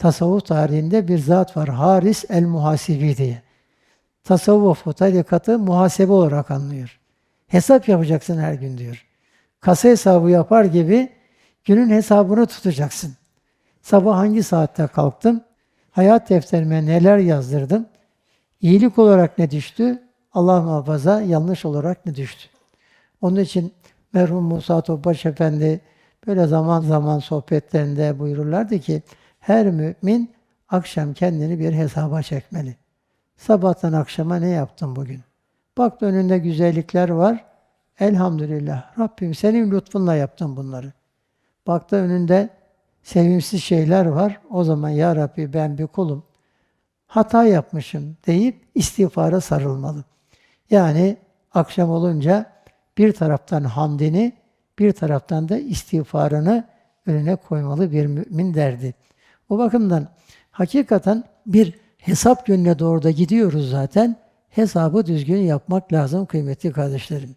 tasavvuf tarihinde bir zat var. Haris el-Muhasibi diye. Tasavvufu, tarikatı muhasebe olarak anlıyor. Hesap yapacaksın her gün diyor. Kasa hesabı yapar gibi günün hesabını tutacaksın. Sabah hangi saatte kalktım? Hayat defterime neler yazdırdım? İyilik olarak ne düştü? Allah muhafaza yanlış olarak ne düştü? Onun için merhum Musa Topbaş Efendi böyle zaman zaman sohbetlerinde buyururlardı ki her mümin akşam kendini bir hesaba çekmeli. Sabahtan akşama ne yaptın bugün? Bak önünde güzellikler var. Elhamdülillah. Rabbim senin lütfunla yaptım bunları. Baktı önünde sevimsiz şeyler var. O zaman ya Rabbi ben bir kulum. Hata yapmışım deyip istiğfara sarılmalı. Yani akşam olunca bir taraftan hamdini, bir taraftan da istiğfarını önüne koymalı bir mümin derdi. O bakımdan hakikaten bir hesap yönüne doğru da gidiyoruz zaten. Hesabı düzgün yapmak lazım kıymetli kardeşlerim.